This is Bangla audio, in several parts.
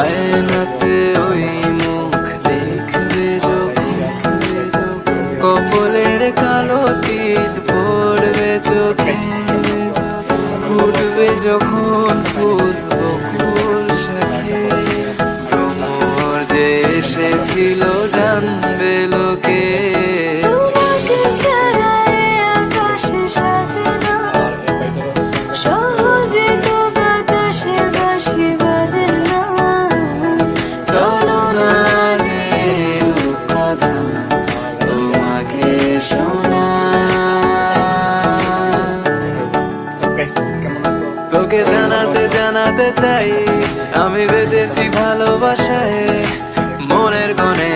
আয়নাতে ওই মুখ দেখবে কপলের কালো তিল পড়বে চোখে, ফুটবে যখন ফুল বকুল শাখে যে এসেছিল, জানবে লোকে তোকে জানাতে জানাতে চাই আমি বেঁচেছি ভালোবাসায়। মনের গনে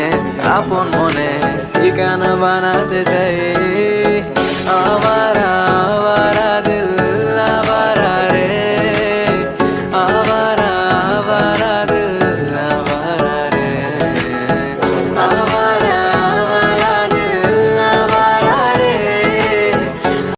আপন মনে ঠিকানা বানাতে চাই।